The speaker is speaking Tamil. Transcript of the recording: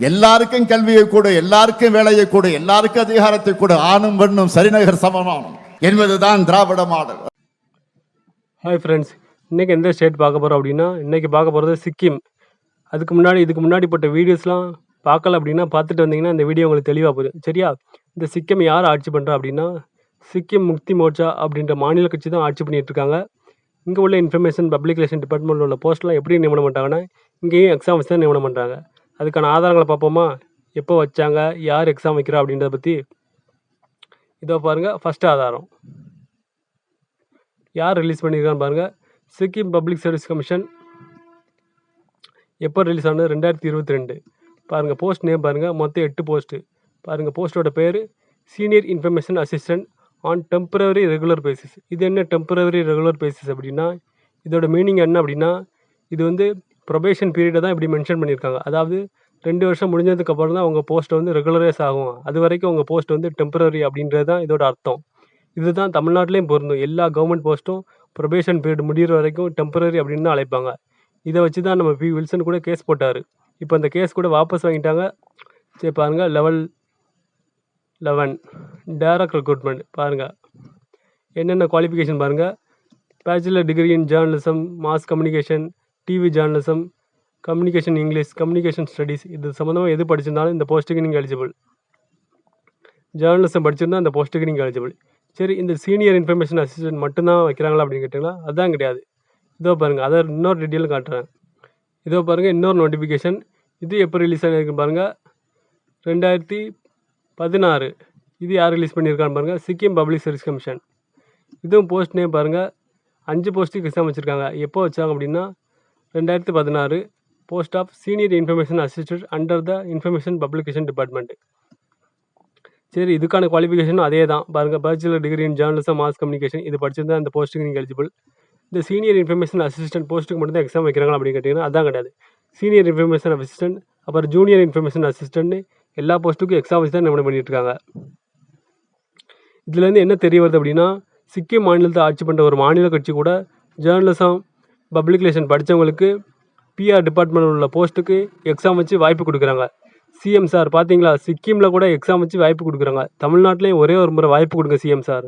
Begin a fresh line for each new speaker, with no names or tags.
எல்லாருக்கும் கல்வியை கொடு எல்லாருக்கும் வேலையை கொடு எல்லாருக்கும் அதிகாரத்தை கொடு. ஆணும் பெண்ணும் சரிநகர் சமமானம் என்பதுதான் திராவிட மாடல்.
ஹாய் ஃப்ரெண்ட்ஸ் இன்றைக்கி எந்த ஸ்டேட் பார்க்க போகிறோம் அப்படின்னா இன்றைக்கி பார்க்க போகிறது சிக்கிம். அதுக்கு முன்னாடி இதுக்கு முன்னாடி போட்ட வீடியோஸ்லாம் பார்க்கல அப்படின்னா பார்த்துட்டு வந்தீங்கன்னா இந்த வீடியோ உங்களுக்கு தெளிவாக போகுது சரியா? இந்த சிக்கிம் யார் ஆட்சி பண்ணுறா அப்படின்னா சிக்கிம் முக்தி மோர்ச்சா அப்படின்ற மாநில கட்சி தான் ஆட்சி பண்ணிகிட்டு இருக்காங்க. இங்கே உள்ள இன்ஃபர்மேஷன் பப்ளிக் ரிலேஷன் டிபார்ட்மெண்ட்டில் உள்ள போஸ்ட்லாம் எப்படி நியமனம் பண்ணுறாங்கன்னா இங்கேயும் எக்ஸாம் வச்சு தான் நியமனம் பண்ணுறாங்க அதுக்கான ஆதாரங்களை பார்ப்போமா? எப்போ வச்சாங்க? யார் எக்ஸாம் வைக்கிறா அப்படின்றத பற்றி இதோ பாருங்கள் ஃபஸ்ட்டு ஆதாரம். யார் ரிலீஸ் பண்ணியிருக்கான்னு பாருங்கள் சிக்கிம் பப்ளிக் சர்வீஸ் கமிஷன் எப்போ ரிலீஸ் ஆனது? ரெண்டாயிரத்தி இருபத்தி ரெண்டு. பாருங்கள் போஸ்ட் நேம் பாருங்கள் மொத்தம் எட்டு போஸ்ட்டு பாருங்கள் போஸ்ட்டோட பேர் senior information assistant on temporary regular basis இது என்ன டெம்பரவரி ரெகுலர் பேசிஸ் அப்படின்னா இதோட மீனிங் என்ன அப்படின்னா இது வந்து ப்ரொபேஷன் பீரியடை தான் இப்படி மென்ஷன் பண்ணியிருக்காங்க. அதாவது ரெண்டு வருஷம் முடிஞ்சதுக்கப்புறம் தான் உங்கள் போஸ்ட் வந்து ரெகுலரைஸ் ஆகும். அது வரைக்கும் உங்கள் போஸ்ட் வந்து டெம்பரரி அப்படின்றது தான் இதோட அர்த்தம். இதுதான் தமிழ்நாட்டிலையும் பொருந்தும். எல்லா கவர்மெண்ட் போஸ்ட்டும் ப்ரொபேஷன் பீரியட் முடிகிற வரைக்கும் டெம்பரரி அப்படின்னு தான் அழைப்பாங்க. இதை வச்சு தான் நம்ம பி வில்சன் கூட கேஸ் போட்டார். இப்போ அந்த கேஸ் கூட வாபஸ் வாங்கிட்டாங்க. சரி பாருங்கள் லெவல் லெவன் டேரக்ட் ரெக்ரூட்மெண்ட் பாருங்கள் என்னென்ன குவாலிஃபிகேஷன் பாருங்கள் bachelor degree in journalism mass communication TV journalism communication English communication studies இது சம்மந்தமாக எது படிச்சிருந்தாலும் இந்த போஸ்ட்டுக்கு நீங்கள் எலிஜிபிள் ஜேர்னலிசம் படிச்சிருந்தால் அந்த போஸ்ட்டுக்கு நீங்கள் எலிஜிபிள் சரி இந்த சீனியர் இன்ஃபர்மேஷன் அசிஸ்டன்ட் மட்டும்தான் வைக்கிறாங்களா அப்படின்னு கேட்டிங்களா? அதான் கிடையாது. இதோ பாருங்கள் அதை இன்னொரு டீட்டெயில் காட்டுறேன். இதோ பாருங்கள் இன்னொரு நோட்டிஃபிகேஷன் இது எப்போ ரிலீஸ் ஆகிருக்கு பாருங்கள் ரெண்டாயிரத்தி பதினாறு. இது யார் ரிலீஸ் பண்ணியிருக்கான்னு பாருங்கள் சிக்கிம் பப்ளிக் சர்வீஸ் கமிஷன் இதுவும் போஸ்ட் நேம் பாருங்கள் அஞ்சு போஸ்ட்டுக்கு எக்ஸாம் வச்சுருக்காங்க. எப்போ வச்சாங்க அப்படின்னா ரெண்டாயிரத்தி பதினாறு post of senior information assistant under the information publication department சரி இதுக்கான குவாலிஃபிகேஷனும் அதே தான் பாருங்கள் bachelor degree in journalism mass communication இது படிச்சிருந்தா அந்த போஸ்ட்டுக்கு நீங்கள் எலிஜிபிள் இந்த சீனியர் இன்ஃபர்மேஷன் அசிஸ்டன்ட் போஸ்ட்டுக்கு மட்டும் தான் எக்ஸாம் வைக்கிறாங்க அப்படின்னு கேட்டிங்கன்னா அதான் கிடையாது. சீனியர் இன்ஃபர்மேஷன் அசிஸ்டன்ட் அப்புறம் ஜூனியர் இன்ஃபர்மேஷன் அசிஸ்டன்ட் எல்லா போஸ்ட்டுக்கும் எக்ஸாம் வச்சு தான் நம்ம பண்ணிட்டு இருக்காங்க இதுலேருந்து என்ன தெரிய வருது அப்படின்னா சிக்கிம் மாநிலத்தை ஆட்சி பண்ணுற ஒரு மாநில கட்சி கூட ஜேர்னலிசம் பப்ளிகேஷன் படித்தவங்களுக்கு பிஆர் டிபார்ட்மெண்ட் உள்ள போஸ்ட்டுக்கு எக்ஸாம் வச்சு வாய்ப்பு கொடுக்குறாங்க. சிஎம் சார் பார்த்தீங்களா சிக்கிமில் கூட எக்ஸாம் வச்சு வாய்ப்பு கொடுக்குறாங்க. தமிழ்நாட்டிலையும் ஒரே ஒரு முறை வாய்ப்பு கொடுங்க சிஎம் சார்